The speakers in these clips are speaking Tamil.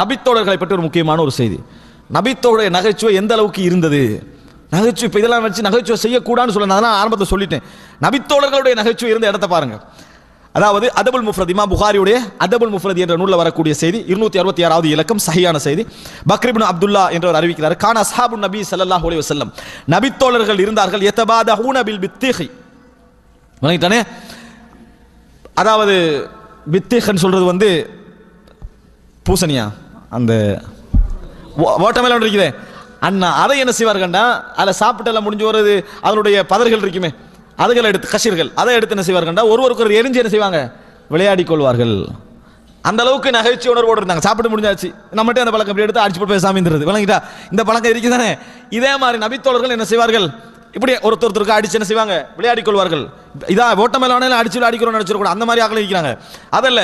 நபித்தோழர்களை பற்றி ஒரு முக்கியமான ஒரு செய்தி. நபித்தோடைய நகைச்சுவை எந்த அளவுக்கு இருந்தது? நகைச்சுவை இப்போ இதெல்லாம் வச்சு நகைச்சுவை செய்யக்கூடாதுன்னு சொல்ல நான் ஆரம்பத்தில் சொல்லிட்டேன். நபித்தோழர்களுடைய நகைச்சுவை இருந்த இடத்த பாருங்கள் அதாவது அதபுல் முஃப்ரத் இமா புகாரியுடைய அதபுல் முஃப்ரத் என்ற நூலில் வரக்கூடிய செய்தி இருநூத்தி அறுபத்தி ஆறாவது இலக்கம் சஹியான செய்தி. பக்ரிபின் அப்துல்லா என்றவர் அறிவிக்கிறார் கான அசாபு நபி ஸல்லல்லாஹு அலைஹி வசல்லம் நபித்தோழர்கள் இருந்தார்கள் யதபாதஹூன பில் பித்திகி வணங்கிட்டானே அதாவது பித்திஹன் சொல்றது வந்து பூசணியா? அந்த ஓட்டமேல இருக்குதே. அண்ணா அதை என்ன செய்வார்கள்னா அதில் சாப்பிட்டெல்லாம் முடிஞ்சு வருது அதனுடைய பதர்கள் இருக்குமே. அதுகளை எடுத்து கஷீர்கள் அதை எடுத்து என்ன செய்வார்கள்னா ஒருவருக்கு ஒரு எரிஞ்சு என்ன செய்வாங்க? விளையாடி கொள்வார்கள். அந்த அளவுக்கு நகைச்சுவை உணர்வோடு இருந்தாங்க. சாப்பிட்டு முடிஞ்சாச்சு. நம்மகிட்ட அந்த பழக்கம் எடுத்து அடிச்சு போட்டு போய் சாமிங்கிறது விளங்கிட்டா? இந்த பழக்கம் இருக்குதானே? இதே மாதிரி நபித்தோழர்கள் என்ன செய்வார்கள்? இப்படி ஒருத்தர் ஒருத்தருக்கு அடிச்சு என்ன செய்வாங்க? விளையாடி கொள்வார்கள். இதான் ஓட்ட மேல அடிச்சு விளையாடிக்கிறோம் நினைச்சிருக்கூட அந்த மாதிரி ஆக்கள் இருக்கிறாங்க அதல்ல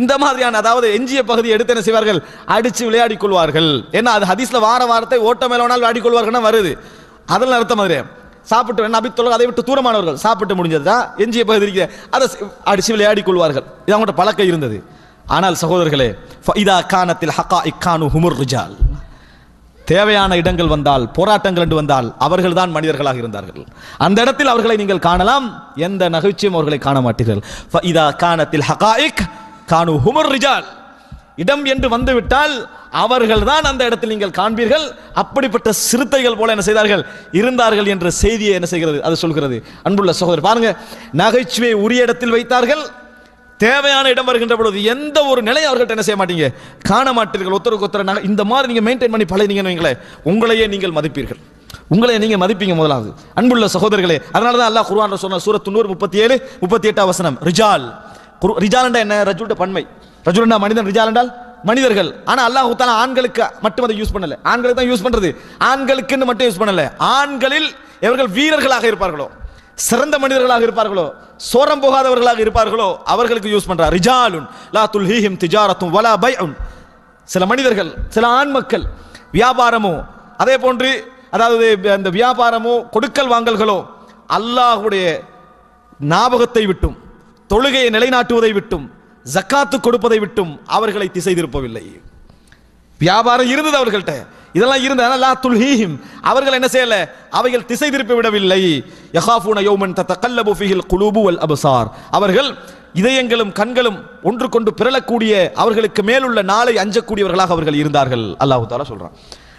இந்த மாதிரியான அதாவது எஞ்சிய பகுதி எடுத்து என்ன செய்வார்கள்? அடிச்சு விளையாடி கொள்வார்கள். ஏன்னா அது ஹதீஸ்ல வார வாரத்தை ஓட்ட மேலானால் விளையாடி கொள்வார்கள்னா வருது. அதெல்லாம் அர்த்தம் மாதிரி. சாப்பிட்டு வேணா நபித்தோழர்கள் அதை விட்டு தூரமானவர்கள். சாப்பிட்டு முடிஞ்சதுதான் எஞ்சிய பகுதி இருக்கிற அதை அடிச்சு விளையாடி கொள்வார்கள். இது அவங்கள்ட்ட பழக்கம் இருந்தது. ஆனால் சகோதரர்களே இதா கானத்தில் ஹக்கா இக்கானு ஹுமுர் ரிஜால். தேவையான இடங்கள் வந்தால் போராட்டங்கள் என்று வந்தால் அவர்கள் தான் மனிதர்களாக இருந்தார்கள். அந்த இடத்தில் அவர்களை நீங்கள் காணலாம். எந்த நகைச்சுவையும் அவர்களை காண மாட்டீர்கள். இதா கானத்தில் ஹகாயிக் கானு ஹுமர் ரிஜால். இடம் என்று வந்துவிட்டால் அவர்கள் தான் அந்த இடத்தில் நீங்கள் காண்பீர்கள். அப்படிப்பட்ட சிறுத்தைகள் போல என்ன செய்தார்கள்? இருந்தார்கள் என்ற செய்தியை என்ன செய்கிறது? அது சொல்கிறது. அன்புள்ள சகோதரர் பாருங்க. நகைச்சுவையை உரிய இடத்தில் வைத்தார்கள். தேவையான இடம் வருகின்ற பொழுது எந்த ஒரு நிலையை அவர்கள்ட்ட என்ன செய்ய மாட்டீங்க? காண மாட்டீர்கள். ஒருத்தருக்கு ஒருத்தர் இந்த மாதிரி நீங்கள் மெயின்டைன் பண்ணி பழகினீங்கன்னு வைங்களேன் உங்களையே நீங்கள் மதிப்பீர்கள். உங்களை நீங்க மதிப்பீங்க முதலாவது. அன்புள்ள சகோதரர்களே அதனால தான் அல்லாஹ் குர்ஆன்ல சொன்ன சூரத் தொண்ணூறு முப்பத்தி ஏழு முப்பத்தி எட்டாம் வசனம் ரிஜால் ரிஜால் என்ன? ரஜுல்ட பன்மை. ரஜுல்னா மனிதன் ரிஜால் என்றால் மனிதர்கள். ஆனால் அல்லாஹ் தாலா ஆண்களுக்கு மட்டும் அதை யூஸ் பண்ணல. ஆண்களுக்கு தான் யூஸ் பண்றது. ஆண்களுக்குன்னு மட்டும் யூஸ் பண்ணல. ஆண்களில் இவர்கள் வீரர்களாக இருப்பார்களோ. சிறந்த மனிதர்களாக இருப்பார்களோ சோரம் போகாதவர்களாக இருப்பார்களோ அவர்களுக்கு யூஸ் பண்றார் ரிஜாலுன் லா துல்ஹீஹிம் திஜாரத்தும் வலா பைஉன். சில மனிதர்கள் சில ஆண் மக்கள் வியாபாரமோ அதே போன்று அதாவது அந்த வியாபாரமோ கொடுக்கல் வாங்கல்களோ அல்லாஹுடைய ஞாபகத்தை விட்டும் தொழுகையை நிலைநாட்டுவதை விட்டும் ஜக்காத்து கொடுப்பதை விட்டும் அவர்களை திசை திருப்பவில்லை. வியாபாரம் இருந்தது அவர்கள்ட்ட. இதெல்லாம் இருந்தது லா துல்ஹீஹிம். அவர்கள் என்ன செய்யல? அவைகள் திசை திருப்பி விடவில்லை. யஹாஃபூன யௌமன் தத்தகல்லபு ஃபீஹில் குலூபு வல் அபசார். அவர்கள் இதயங்களும் கண்களும் ஒன்று கொண்டு பிறழக்கூடிய அவர்களுக்கு மேலுள்ள நாளை அஞ்சக்கூடியவர்களாக அவர்கள் இருந்தார்கள். அல்லாஹு தாலா சொல்றான்.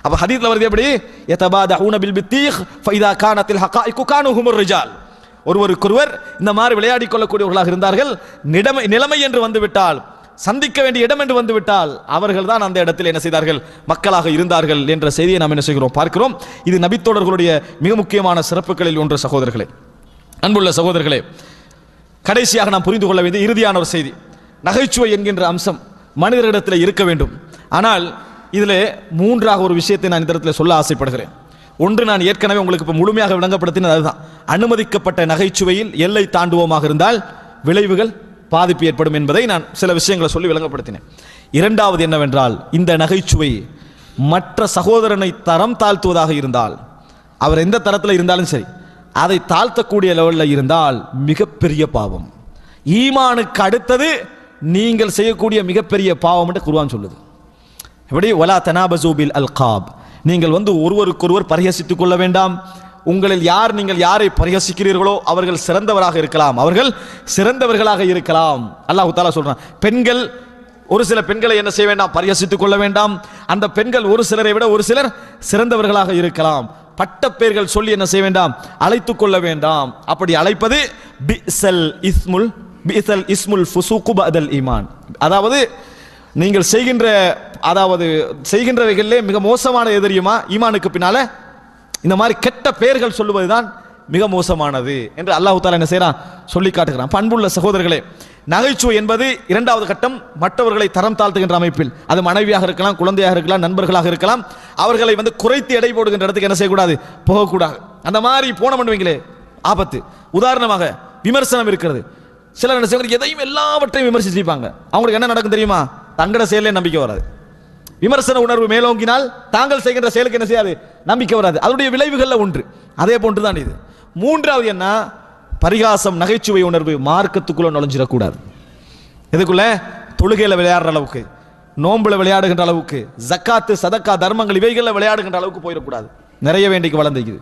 அப்ப ஹதீத்ல வருது எப்படி? யதபாதஹூன பில் பித்தீஹ் ஃபைதா கானத்தில் ஹகாயிகு கானுஹுமுர் ரிஜால். ஒருவருக்கொருவர் இந்த மாதிரி விளையாடி கொள்ளக்கூடியவர்களாக இருந்தார்கள். நிலைமை நிலைமை என்று வந்துவிட்டால் சந்திக்க வேண்டிய இடம் என்று வந்துவிட்டால் அவர்கள் தான் அந்த இடத்தில் என்ன செய்தார்கள்? மக்களாக இருந்தார்கள் என்ற செய்தியை நாம் என்ன செய்கிறோம்? பார்க்கிறோம். இது நபித்தோடர்களுடைய மிக முக்கியமான சிறப்புகளில் ஒன்று சகோதரர்களே. அன்புள்ள சகோதரர்களே கடைசியாக நாம் புரிந்து கொள்ள வேண்டிய இறுதியான ஒரு செய்தி. நகைச்சுவை என்கின்ற அம்சம் மனிதரிடத்தில் இருக்க வேண்டும். ஆனால் இதில் மூன்றாக ஒரு விஷயத்தை நான் இந்த இடத்துல சொல்ல ஆசைப்படுகிறேன். ஒன்று நான் ஏற்கனவே உங்களுக்கு இப்போ முழுமையாக விளங்கப்படுத்தினது அதுதான். அனுமதிக்கப்பட்ட நகைச்சுவையில் எல்லை தாண்டுவோமாக இருந்தால் விளைவுகள் பாதிப்பு ஏற்படும் என்பதை நான் சில விஷயங்களை சொல்லி விளங்கப்படுத்தினேன். இரண்டாவது என்னவென்றால் இந்த நகைச்சுவை மற்ற சகோதரனை தரம் தாழ்த்துவதாக இருந்தால் அவர் எந்த தரத்தில் இருந்தாலும் சரி அதை தாழ்த்தக்கூடிய லெவலில் இருந்தால் மிகப்பெரிய பாவம். ஈமானுக்கு அடுத்தது நீங்கள் செய்யக்கூடிய மிகப்பெரிய பாவம் என்று குர்ஆன் சொல்லுது. எப்படி? ஒலா தனாபசூபில் அல்காப். நீங்கள் வந்து ஒருவருக்கொருவர் பரிகசித்துக் கொள்ள வேண்டாம். உங்களில் யார் நீங்கள் யாரை பரிகசிக்கிறீர்களோ அவர்கள் சிறந்தவராக இருக்கலாம். அவர்கள் சிறந்தவர்களாக இருக்கலாம். அல்லாஹ் தாலா சொல்றான் பெண்கள் ஒரு சில பெண்களை என்ன செய்ய வேண்டாம்? பரிகசித்துக் கொள்ள வேண்டாம். அந்த பெண்கள் ஒரு சிலரை விட ஒரு சிலர் சிறந்தவர்களாக இருக்கலாம். பட்டப்பேர்கள் சொல்லி என்ன செய்ய வேண்டாம்? அழைத்துக் கொள்ள வேண்டாம். அப்படி அழைப்பது பிசல் இஸ்முல் பிசல் இஸ்முல் ஃபுசூக்கு பதல் ஈமான். அதாவது நீங்கள் செய்கின்ற அதாவது செய்கின்றவைகளிலே மிக மோசமான எதிரியுமா ஈமானுக்கு பின்னால இந்த மாதிரி கெட்ட பெயர்கள் சொல்லுவதுதான் மிக மோசமானது என்று அல்லாஹு தாலா என்ன செய்யறான் சொல்லி காட்டுகிறான். பண்புள்ள சகோதரர்களே நகைச்சுவை என்பது இரண்டாவது கட்டம் மற்றவர்களை தரம் தாழ்த்துகின்ற அமைப்பில். அது மனைவியாக இருக்கலாம் குழந்தையாக இருக்கலாம் நண்பர்களாக இருக்கலாம். அவர்களை வந்து குறைத்து எடை போடுகின்ற இடத்துக்கு என்ன செய்யக்கூடாது? போகக்கூடாது. அந்த மாதிரி போன பண்ணுவீங்களே ஆபத்து. உதாரணமாக விமர்சனம் இருக்கிறது. சிலர் என்ன செய்வாங்க எதையும் எல்லாவற்றையும் விமர்சிச்சிருப்பாங்க. அவங்களுக்கு என்ன நடக்கும் தெரியுமா? தங்கட செயலே நம்பிக்கை வராது. விமர்சன உணர்வு மேலோங்கினால் தாங்கள் செய்கின்ற செயலுக்கு என்ன செய்யாது? நம்பிக்கை வராது. அதனுடைய விளைவுகளில் ஒன்று. அதே போன்று தான் இது. மூன்றாவது என்ன? பரிகாசம் நகைச்சுவை உணர்வு மார்க்கத்துக்குள்ள நுழைஞ்சிடக்கூடாது. எதுக்குள்ள? தொழுகையில் விளையாடுற அளவுக்கு நோம்பில் விளையாடுகின்ற அளவுக்கு ஜக்காத்து சதக்கா தர்மங்கள் இவைகளில் விளையாடுகின்ற அளவுக்கு போயிடக்கூடாது. நிறைய வேண்டிக்கு வளர்ந்துக்குது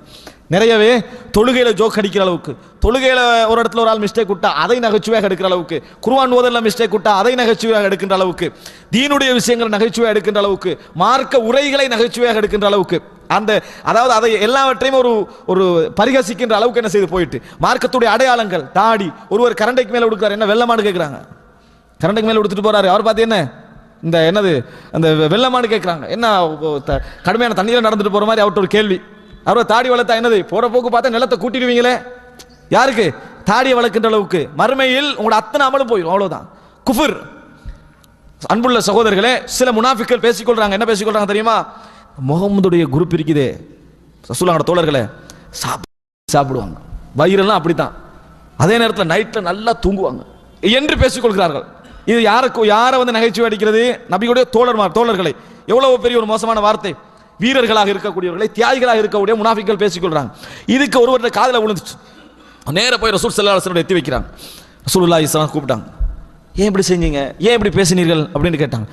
நிறையவே தொழுகையில் ஜோக் அடிக்கிற அளவுக்கு தொழுகையில் ஒரு இடத்துல ஒரு ஆள் மிஸ்டேக் விட்டா அதை நகைச்சுவையாக எடுக்கிற அளவுக்கு குருவான் ஓதல்ல மிஸ்டேக் விட்டா அதை நகைச்சுவையாக எடுக்கின்ற அளவுக்கு தீனுடைய விஷயங்களை நகைச்சுவையாக எடுக்கின்ற அளவுக்கு மார்க்க உரைகளை நகைச்சுவையாக எடுக்கின்ற அளவுக்கு அந்த அதாவது அதை எல்லாவற்றையும் ஒரு ஒரு பரிகசிக்கின்ற அளவுக்கு என்ன செய்து போயிட்டு மார்க்கத்துடைய அடையாளங்கள் தாடி ஒருவர் கரண்டைக்கு மேலே கொடுக்குறாரு என்ன வெள்ளமானு கேட்குறாங்க கரண்டைக்கு மேலே கொடுத்துட்டு போறாரு. அவர் பார்த்து என்ன? இந்த என்னது அந்த வெள்ளமானு கேட்குறாங்க என்ன த- கடுமையான தண்ணியில் நடந்துட்டு போகிற மாதிரி அவர்கிட்ட ஒரு கேள்வி. அவரை தாடி வளர்த்தா என்னது போகிற போக்கு பார்த்தா நிலத்தை கூட்டிடுவீங்களே? யாருக்கு? தாடியை வளர்க்கின்ற அளவுக்கு. மறுமையில் உங்களோட அத்தனை அமலும் போயிடும் அவ்வளோதான் குஃபுர். அன்புள்ள சகோதரர்களே சில முனாஃபிக்கள் பேசிக்கொள்கிறாங்க என்ன பேசிக்கொள்கிறாங்க தெரியுமா? முகமதுடைய குரூப் இருக்குதே. ரசூலாவோட தோழர்களே சாப்பிட்டு சாப்பிடுவாங்க. வயிறெல்லாம் அப்படித்தான். அதே நேரத்தில் நைட்டில் நல்லா தூங்குவாங்க. என்று பேசிக்கொள்கிறார்கள். இது யாருக்கு யாரை வந்து நகைச்சுவை அடிக்கிறது? நபியுடைய தோழர்மார் தோழர்களை. எவ்வளவு பெரிய ஒரு மோசமான வார்த்தை. வீரர்களாக இருக்கக்கூடியவர்களை தியாகிகளாக இருக்கக்கூடிய முனாஃபிக்கள் பேசிக்கொள்றாங்க இதுக்கு ஒருவருடைய காதல விழுந்துச்சு. நேர போய் ரசூல் சல்லா அலுவலம் எத்தி வைக்கிறாங்க. ரசூல்லா இஸ்லாம் கூப்பிட்டாங்க. ஏன் இப்படி செஞ்சீங்க? ஏன் இப்படி பேசினீர்கள்? அப்படின்னு கேட்டாங்க.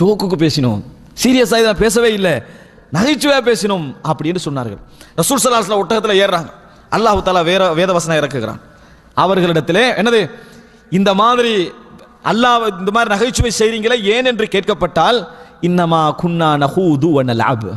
ஜோக்குக்கு பேசினோம். சீரியஸாக இதை பேசவே இல்லை. நகைச்சுவையாக பேசினோம். அப்படின்னு சொன்னார்கள். ரசூல் சல்லாஹ்ல ஒட்டகத்தில் ஏறுறாங்க. அல்லாஹு தாலா வேற வேத வசனம் இறக்குகிறான். அவர்களிடத்திலே என்னது? இந்த மாதிரி அல்லாஹ் இந்த மாதிரி நகைச்சுவை செய்கிறீங்களே ஏன் என்று கேட்கப்பட்டால் இன்னமா குன்னா நஹூது வ லாப்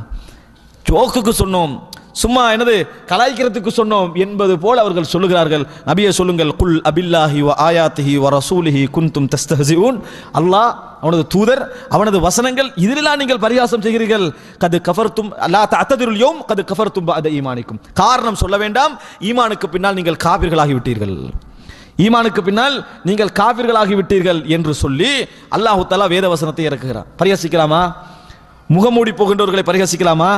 ஜோக்குக்கு சொன்னோம். சும்மா என்னது கலாய்க்கிறதுக்கு சொன்னோம் என்பது போல் அவர்கள் சொல்லுகிறார்கள். நபியை சொல்லுங்கள் குல் அபில்லாஹி வ ஆயாத்திஹி வ ரசூலிஹி குன்தும் தஸ்தஹசிஊன் அல்லாஹ் அவனது தூதர் அவனது வசனங்கள் இதிலெல்லாம் நீங்கள் பரிகாசம் செய்கிறீர்கள். கது கஃபர்த்தும் அல்லா தத்ததிருள் யோம் கது கஃபர்த்தும் பாத ஈமானிக்கும். காரணம் சொல்ல வேண்டாம் ஈமானுக்கு பின்னால் நீங்கள் காபிர்களாகி விட்டீர்கள் ஈமானுக்கு பின்னால் நீங்கள் காவிர்களாகி விட்டீர்கள் என்று சொல்லி அல்லாஹு தலா வேத வசனத்தை இறக்குகிறான். பரிகசிக்கலாமா? முகமூடி போகின்றவர்களை பரிகசிக்கலாமா?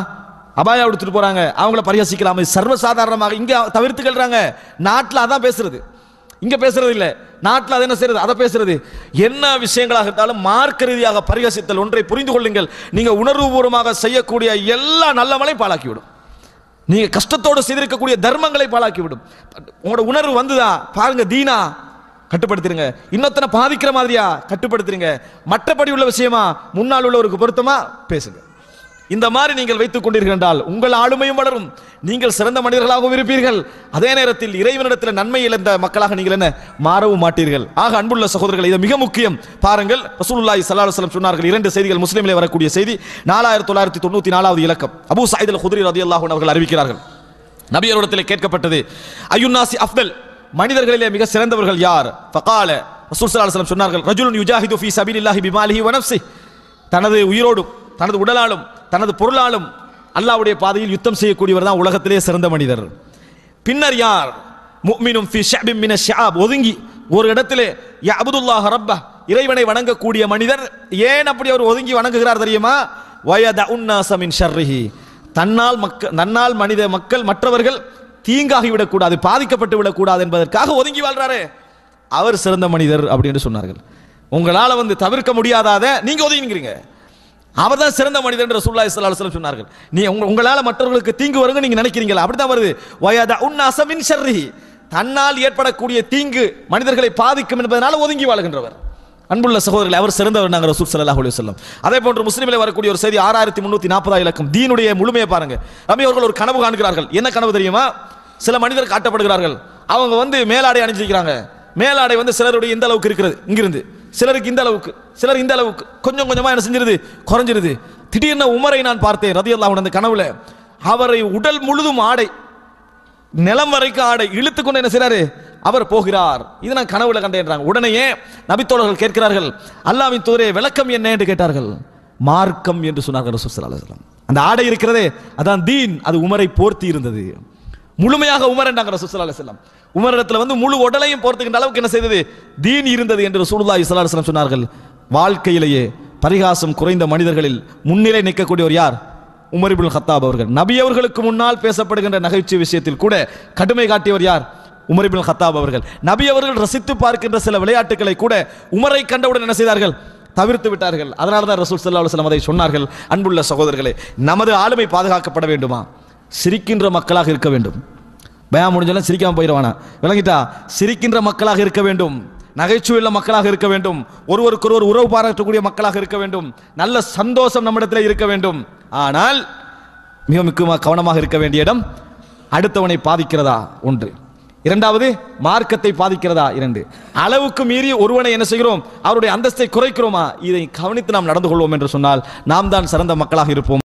அபாயா எடுத்துட்டு போறாங்க. அவங்கள பரிகசிக்கலாமா. இது சர்வசாதாரணமாக இங்க தவிர்த்துக்கிறாங்க நாட்டில் அதான் பேசுறது. இங்க பேசுறது இல்லை. நாட்டில் அது என்ன செய்யறது அதை பேசுறது. என்ன விஷயங்களாக இருந்தாலும் மார்க்க ரீதியாக பரிகசித்தல் ஒன்றை புரிந்து கொள்ளுங்கள். நீங்க உணர்வுபூர்வமாக செய்யக்கூடிய எல்லா நல்லமலையும் பாழாக்கிவிடும். நீங்க கஷ்டத்தோடு செய்திருக்கக்கூடிய தர்மங்களை பாழாக்கிவிடும். உங்களோட உணர்வு வந்துதா? பாருங்க தீனா கட்டுப்படுத்திருங்க. இன்னொத்தனை பாதிக்கிற மாதிரியா? கட்டுப்படுத்துறீங்க மற்றபடி உள்ள விஷயமா? முன்னால் உள்ளவருக்கு பொருத்தமா? பேசுங்க. இந்த மாதிரி நீங்கள் வைத்துக் கொண்டீர்கள் என்றால் உங்கள் ஆளுமையும் வளரும். நீங்கள் சிறந்த மனிதர்களாகவும் இருப்பீர்கள். அதே நேரத்தில் இறைவனிடத்தில் நன்மை இழந்த மக்களாக நீங்கள் என்ன? மாறவும் மாட்டீர்கள். ஆக அன்புள்ள சகோதரர்கள் இது மிக முக்கியம். பாருங்கள் ரசூலுல்லாய் சல்லாஹ் அலைஹி சொன்னார்கள். இரண்டு செய்திகள் முஸ்லீமிலே வரக்கூடிய செய்தி. நாலாயிரத்தி தொள்ளாயிரத்தி தொண்ணூத்தி நாலாவது இலக்கம். அபு சாயிதல் ஹுதிரி ரதி ரதியல்லாஹு அவர்கள் அறிவிக்கிறார்கள். நபியரிடத்தில் கேட்கப்பட்டது அயுன்னாசி அஃப்தல் மனிதர்களிலே மிக சிறந்தவர்கள் யார்? ஃபகால ரசூல் சல்லாஹ் அலைஹி சொன்னார்கள் ரஜுலுன் யுஜாஹிது ஃபீ சபீலில்லாஹி பிமாலிஹி வனப்சி தனது உயிரோடும் தனது உடலாலும் தனது பொருளாலும் அல்லாஹ்வுடைய பாதையில் யுத்தம் செய்யக்கூடியவர் தான் உலகத்திலே சிறந்த மனிதர். பின்னர் யார்? முக்மினும் ஃபி ஷஅபின் மின ஒதுங்கி ஒரு இடத்திலே அபுதுல்லாஹ் ரப்ப இறைவனை வணங்கக்கூடிய மனிதர் ஏன் அப்படி அவர் ஒதுங்கி வணங்குகிறார் தெரியுமா? வயத உன்னாசமின் ஷர்ரிஹி. தன்னால் மக்கள் தன்னால் மனித மக்கள் மற்றவர்கள் தீங்காகி விடக்கூடாது பாதிக்கப்பட்டு விடக்கூடாது என்பதற்காக ஒதுங்கி வாழ்றாரு. அவர் சிறந்த மனிதர் அப்படின்னு சொன்னார்கள். உங்களால் வந்து தவிர்க்க முடியாதாத நீங்கள் ஒதுங்கிக்கிறீங்க அவர் தான் சிறந்த மனிதர் என்று ரசூலுல்லாஹி ஸல்லல்லாஹு சொன்னார்கள். நீ உங்க- உங்களால் மற்றவர்களுக்கு தீங்கு வருங்க நீங்க நினைக்கிறீங்களா? அப்படிதான் வருது. வயத உன் அசமின் ஷர்ரி தன்னால் ஏற்படக்கூடிய தீங்கு மனிதர்களை பாதிக்கும் என்பதனால் ஒதுங்கி வாழ்கின்றவர். அன்புள்ள சகோதரர்கள் அவர் சிறந்தவர் நாங்கள் ரசூல் சல்லாஹ் அலைஹி சொல்லம் அதே போன்று முஸ்லீமில் வரக்கூடிய ஒரு செய்தி ஆறாயிரத்தி முந்நூற்றி நாற்பதாயிரம் இலக்கம். தீனுடைய முழுமையை பாருங்க. ரமி அவர்கள் ஒரு கனவு காண்கிறார்கள். என்ன கனவு தெரியுமா? சில மனிதர் காட்டப்படுகிறார்கள். அவங்க வந்து மேலாடை அணிஞ்சிருக்கிறாங்க. மேலாடை வந்து சிலருடைய இந்த அளவுக்கு இருக்கிறது இங்கிருந்து. சிலருக்கு இந்த அளவுக்கு சிலர் இந்த அளவுக்கு. கொஞ்சம் கொஞ்சமாக என்ன செஞ்சிருது? குறைஞ்சிருது. திடீர்னு உமரை நான் பார்த்தேன் ரதியல்லாஹு அந்த கனவுல. அவரை உடல் முழுதும் ஆடை நிலம் வரைக்கும் ஆடை இழுத்து கொண்டு என்ன செய்றாரு? அவர் போகிறார். இது நான் கனவுல கண்டேன்றாங்க. உடனேயே நபித்தோழர்கள் கேட்கிறார்கள் அல்லாவின் தூரே விளக்கம் என்ன? என்று கேட்டார்கள். மார்க்கம் என்று சொன்னார்கள் ரசூல் அந்த ஆடை இருக்கிறதே அதான் தீன். அது உமரை போர்த்தி இருந்தது. முழுமையாக உமர் என்றாங்க ரசூல் உமரிடத்தில் அலைஹி வஸல்லம். உமரிடத்துல வந்து முழு உடலையும் போர்த்துக்கின்ற அளவுக்கு என்ன செய்தது? தீன் இருந்தது என்று ரசூலுல்லாஹி ஸல்லல்லாஹு அலைஹி வஸல்லம் சொன்னார்கள். வாழ்க்கையிலேயே பரிகாசம் குறைந்த மனிதர்களில் முன்னிலை நிற்கக்கூடியவர் யார்? உமர் ஹத்தாப் அவர்கள். நபி அவர்களுக்கு முன்னால் பேசப்படுகின்ற நகைச்சுவை விஷயத்தில் கூட கடுமை காட்டியவர் யார்? உமர் ஹத்தாப் அவர்கள். நபி அவர்கள் ரசித்து பார்க்கின்ற சில விளையாட்டுகளை கூட உமரை கண்டவுடன் என்ன செய்தார்கள்? தவிர்த்து விட்டார்கள். அதனால தான் ரசூல் ஸல்லல்லாஹு அலுவலம் அதை சொன்னார்கள். அன்புள்ள சகோதரர்களே நமது ஆளுமை பாதுகாக்கப்பட வேண்டுமா? சிரிக்கின்ற மக்களாக இருக்க வேண்டும். பயம் முடிஞ்சாலும் சிரிக்காமல் போயிடுவானா விளங்கிட்டா? சிரிக்கின்ற மக்களாக இருக்க வேண்டும். நகைச்சுவையுள்ள மக்களாக இருக்க வேண்டும். ஒருவருக்கொருவர் உறவு பாராட்டக்கூடிய மக்களாக இருக்க வேண்டும். நல்ல சந்தோஷம் நம்மிடத்தில் இருக்க வேண்டும். ஆனால் மிக முக்கியமாக கவனமாக இருக்க வேண்டிய இடம் அடுத்தவனை பாதிக்கிறதா? ஒன்று. இரண்டாவது மார்க்கத்தை பாதிக்கிறதா? இரண்டு. அளவுக்கு மீறி ஒருவனை என்ன செய்கிறோம்? அவருடைய அந்தஸ்தை குறைக்கிறோமா? இதை கவனித்து நாம் நடந்து கொள்வோம் என்று சொன்னால் நாம் தான் சிறந்த மக்களாக இருப்போம்.